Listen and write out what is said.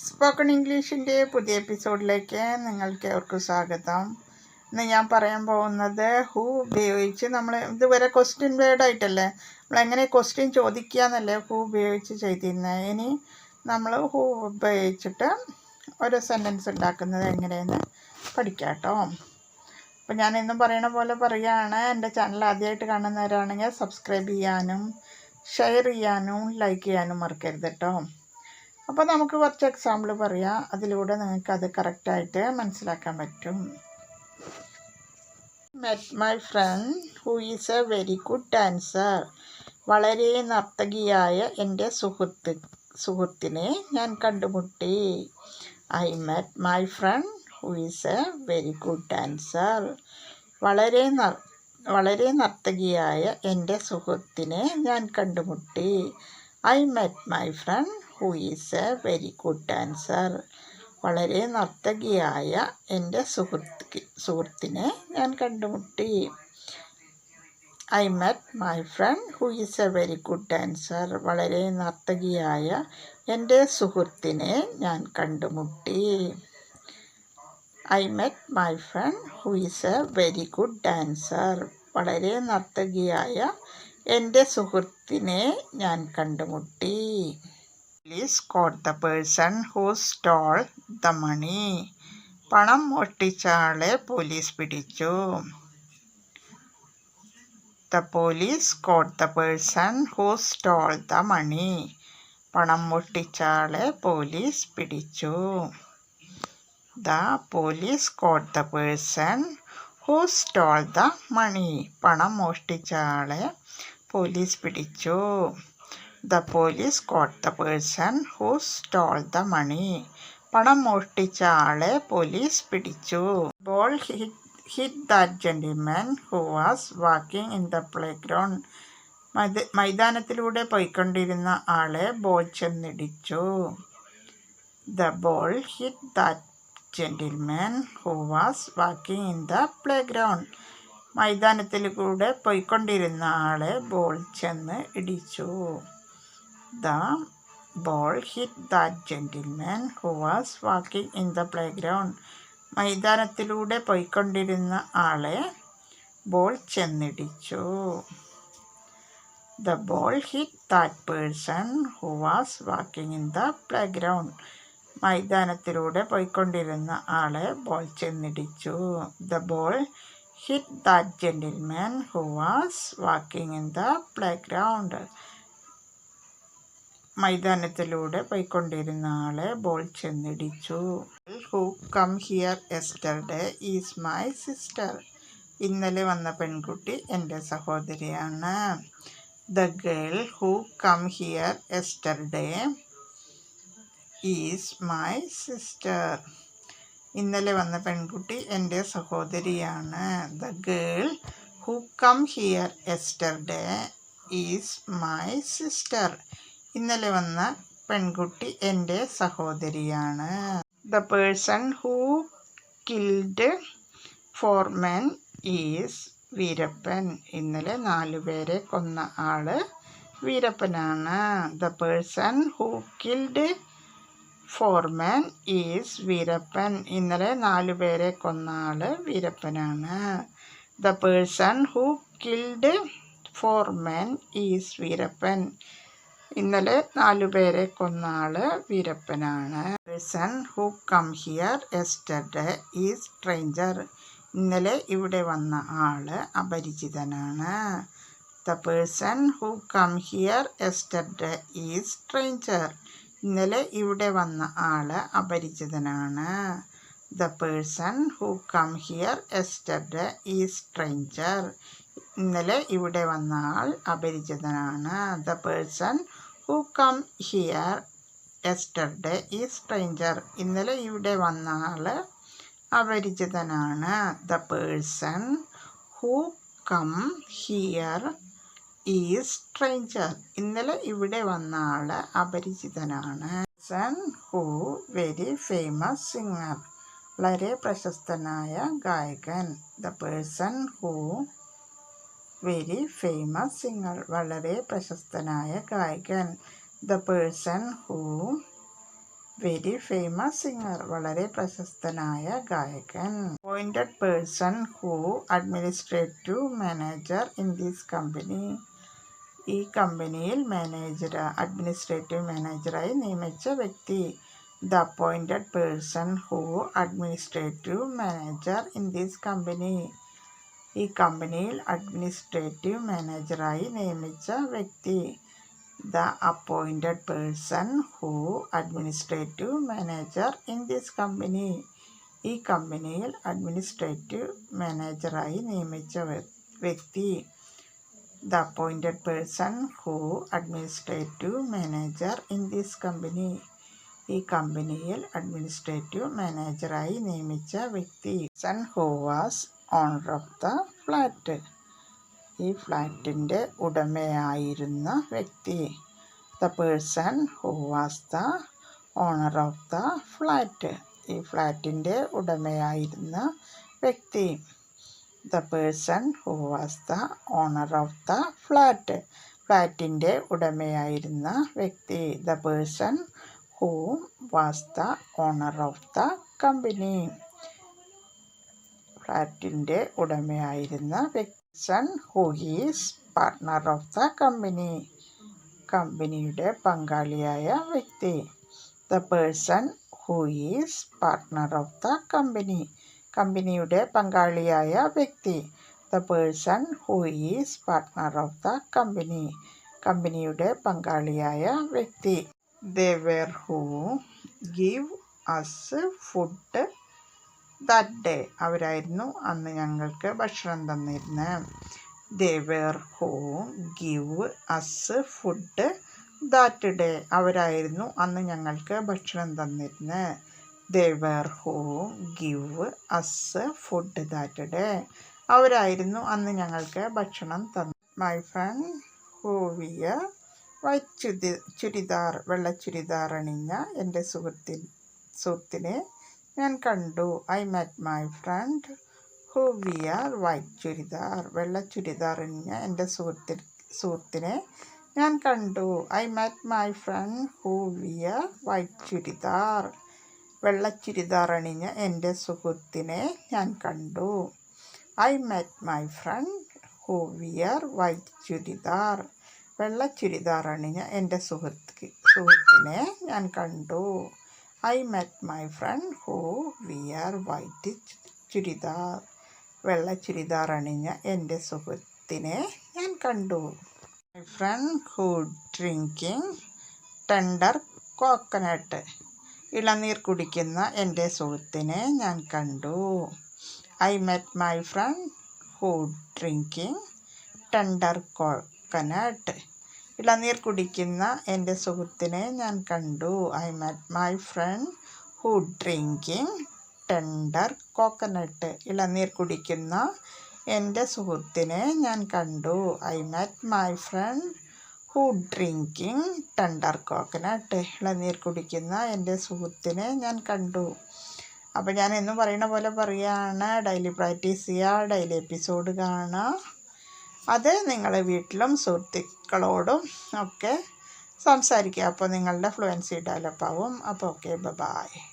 Spoken ഇംഗ്ലീഷിന്റെ പുതിയ എപ്പിസോഡിലേക്ക് നിങ്ങൾക്ക് ഏവർക്കും സ്വാഗതം. ഇന്ന് ഞാൻ പറയാൻ പോകുന്നത് ഹൂ ഉപയോഗിച്ച് നമ്മൾ ഇതുവരെ ക്വസ്റ്റ്യൻ വേർഡ് ആയിട്ടല്ലേ നമ്മൾ എങ്ങനെ ക്വസ്റ്റ്യൻ ചോദിക്കുക എന്നല്ലേ ഹൂ ഉപയോഗിച്ച് ചെയ്തിരുന്നത് ഇനി നമ്മൾ ഹൂ ഉപയോഗിച്ചിട്ട് ഒരു സെന്റൻസ് ഉണ്ടാക്കുന്നത് എങ്ങനെയെന്ന് പഠിക്കാം കേട്ടോ അപ്പോൾ ഞാൻ ഇന്നും പറയണ പോലെ പറയുകയാണ് എന്റെ ചാനൽ ആദ്യമായിട്ട് കാണുന്നവരാണെങ്കിൽ സബ്സ്ക്രൈബ് ചെയ്യാനും ഷെയർ ചെയ്യാനും ലൈക്ക് ചെയ്യാനും മറക്കരുത് കേട്ടോ അപ്പോൾ നമുക്ക് കുറച്ച് എക്സാമ്പിൾ പറയാം. അതിലൂടെ നിങ്ങൾക്ക് അത് കറക്റ്റായിട്ട് മനസ്സിലാക്കാൻ പറ്റും. Met my friend who is a very good dancer വളരെ നർത്തകിയായ എന്റെ സുഹൃത്ത് സുഹൃത്തിനെ ഞാൻ കണ്ടുമുട്ടി. I met my friend who is a very good dancer വളരെ വളരെ നർത്തകിയായ എന്റെ സുഹൃത്തിനെ ഞാൻ കണ്ടുമുട്ടി. I met my friend who is a very good dancer വളരെ നർത്തകിയായ എന്റെ സുഹൃത്ത് സുഹൃത്തിനെ ഞാൻ കണ്ടുമുട്ടി. I met my friend who is a very good dancer വളരെ നർത്തകിയായ എന്റെ സുഹൃത്തിനെ ഞാൻ കണ്ടുമുട്ടി. I met my friend who is a very good dancer വളരെ നർത്തകിയായ എന്റെ സുഹൃത്തിനെ ഞാൻ കണ്ടുമുട്ടി. Police caught the person who stole the money പണം മോഷ്ടിച്ച ആളെ പോലീസ് പിടിച്ചു. The police caught the person who stole the money പണം മോഷ്ടിച്ച ആളെ പോലീസ് പിടിച്ചു. The police caught the person who stole the money പണം മോഷ്ടിച്ച ആളെ പോലീസ് പിടിച്ചു. The police caught the person who stole the money പണം മോഷ്ടിച്ച ആളെ പോലീസ് പിടിച്ചു. Ball hit the that gentleman who was walking in the play ground മൈതാനത്തിലൂടെ പോയിക്കൊണ്ടിരുന്ന ആളെ ball ചെന്നിടിച്ചു. The ball hit that gentleman who was walking in the play ground മൈതാനത്തിലൂടെ പോയിക്കൊണ്ടിരുന്ന ആളെ ball ചെന്ന് ഇടിച്ചു. Ball hit that gentleman who was walking in the play ground മൈതാനത്തിലൂടെ പോയിക്കൊണ്ടിരുന്ന ആളെ ball ചെന്നിടിച്ചു. The ball hit that person who was walking in the play ground മൈതാനത്തിലൂടെ പോയിക്കൊണ്ടിരുന്ന ആളെ ball ചെന്നിടിച്ചു. The ball hit that gentleman who was walking in the play ground മൈതാനത്തിലൂടെ പോയിക്കൊണ്ടിരുന്ന ആളെ ball ചെന്നിടിച്ചു. Who come here yesterday is my sister ഇന്നലെ വന്ന പെൺകുട്ടി എന്റെ സഹോദരിയാണ്. The girl who come here yesterday is my sister ഇന്നലെ വന്ന പെൺകുട്ടി എന്റെ സഹോദരിയാണ്. The girl who come here yesterday is my sister ഇന്നലെ വന്ന പെൺകുട്ടി എന്റെ സഹോദരിയാണ്. The person who killed four men is Veerappan. ഇന്നലെ നാലു പേരെ കൊന്ന ആൾ വീരപ്പനാണ്. The person who killed four men is Veerappan. ഇന്നലെ നാലു പേരെ കൊന്ന ആൾ വീരപ്പനാണ്. The person who killed four men is Veerappan. ഇന്നലെ നാലു പേരെ കൊന്ന ആൾ വീരപ്പനാണ്. Person who come here yesterday ഈ സ്ട്രേഞ്ചർ ഇന്നലെ ഇവിടെ വന്ന ആൾ അപരിചിതനാണ്. The person who come here yesterday ഈ സ്ട്രേഞ്ചർ ഇന്നലെ ഇവിടെ വന്ന ആൾ അപരിചിതനാണ്. The person who come here yesterday ഈ സ്ട്രേഞ്ചർ ഇന്നലെ ഇവിടെ വന്ന ആൾ അപരിചിതനാണ്. The person who come here yesterday ഈ സ്ട്രേഞ്ചർ ഇന്നലെ ഇവിടെ വന്ന ആൾ അപരിചിതനാണ്. The person who come here ഈ സ്ട്രേഞ്ചർ ഇന്നലെ ഇവിടെ വന്ന ആൾ അപരിചിതനാണ് person who very famous singer വളരെ പ്രശസ്തനായ ഗായകൻ. The person who very famous singer വളരെ പ്രശസ്തനായ ഗായകൻ the person who very famous singer വളരെ പ്രശസ്തനായ ഗായകൻ. Appointed person who administrative manager in this company ഈ കമ്പനിയിൽ മാനേജർ അഡ്മിനിസ്ട്രേറ്റീവ് മാനേജറായി നിയമിച്ച വ്യക്തി. The appointed person who administrative manager in this company ഈ കമ്പനിയിൽ അഡ്മിനിസ്ട്രേറ്റീവ് മാനേജറായി നിയമിച്ച വ്യക്തി. The appointed person who administrative manager in this company. ഈ കമ്പനിയിൽ അഡ്മിനിസ്ട്രേറ്റീവ് മാനേജറായി നിയമിച്ച വ്യക്തി. The appointed person who administrative manager in this company. ഈ കമ്പനിയിൽ അഡ്മിനിസ്ട്രേറ്റീവ് മാനേജറായി നിയമിച്ച വ്യക്തി son who was owner of the flat ഈ ഫ്ലാറ്റിന്റെ ഉടമയായിരുന്ന വ്യക്തി the person who was the owner of the flat ഈ ഫ്ലാറ്റിന്റെ ഉടമയായിരുന്ന വ്യക്തി the person who was the owner of the flat ഫ്ലാറ്റിന്റെ ഉടമയായിരുന്ന വ്യക്തി the person who was the owner of the company ഫ്ലാറ്റിന്റെ ഉടമയായിരുന്ന വ്യക്സൺ who is partner of the company കമ്പനിയുടെ പങ്കാളിയായ വ്യക്തി. The person who is partner of the company കമ്പനിയുടെ പങ്കാളിയായ വ്യക്തി. The person who is partner of the company കമ്പനിയുടെ പങ്കാളിയായ വ്യക്തി. ദേ were who? Give us food that day. അവരായിരുന്നു അന്ന് ഞങ്ങൾക്ക് ഭക്ഷണം തന്നിരുന്നത് they were who? Give us food that day. അവരായിരുന്നു അന്ന് ഞങ്ങൾക്ക് ഭക്ഷണം തന്നിരുന്നത് they were who? Give us food that day. അവരായിരുന്നു അന്ന് ഞങ്ങൾക്ക് ഭക്ഷണം തന്നു മൈ ഫ്രണ്ട് ഹോവിയ വൈറ്റ് ചുരി ചുരിദാർ വെള്ള ചുരിദാർ അണിഞ്ഞ എന്റെ സുഹൃത്തിൻ സുഹൃത്തിനെ ഞാൻ കണ്ടു. I met my friend who wear white churidar വെള്ള ചുരിദാർ അണിഞ്ഞ എന്റെ സുഹൃത്തി സുഹൃത്തിനെ ഞാൻ കണ്ടു. I met my friend who wear white churidar വെള്ള ചുരിദാർ അണിഞ്ഞ എന്റെ സുഹൃത്തിനെ ഞാൻ കണ്ടു. I met my friend who wear white churidar വെള്ള ചുരിദാറാണ് ഞാൻ എന്റെ സുഹൃത്ത് സുഹൃത്തിനെ ഞാൻ കണ്ടു. I met my friend who wear white churidar. വെള്ള ചുരിദാർ അണിഞ്ഞ എന്റെ സുഹൃത്തിനെ ഞാൻ കണ്ടു. My friend who drinking tender coconut ഇളനീർ കുടിക്കുന്ന എന്റെ സുഹൃത്തിനെ ഞാൻ കണ്ടു. I met my friend who drinking tender coconut ഇളനീർ കുടിക്കുന്ന എന്റെ സുഹൃത്തിനെ ഞാൻ കണ്ടു. I met my friend who drinking tender coconut ഇളനീർ കുടിക്കുന്ന എന്റെ സുഹൃത്തിനെ ഞാൻ കണ്ടു. I met my friend who drinking tender coconut ഇളനീർ കുടിക്കുന്ന എന്റെ സുഹൃത്തിനെ ഞാൻ കണ്ടു. അപ്പോൾ ഞാൻ എന്നും പറയുന്ന പോലെ പറയുകയാണ് ഡെയിലി പ്രാക്ടീസ് ചെയ്യുക ഡെയിലി എപ്പിസോഡ് കാണുക അത് നിങ്ങളുടെ വീട്ടിലും സുഹൃത്തുക്കളോടും ഒക്കെ സംസാരിക്കുക. അപ്പോൾ നിങ്ങളുടെ ഫ്ലുവൻസി ഡെവലപ്പാവും അപ്പോൾ ഓക്കെ ബൈ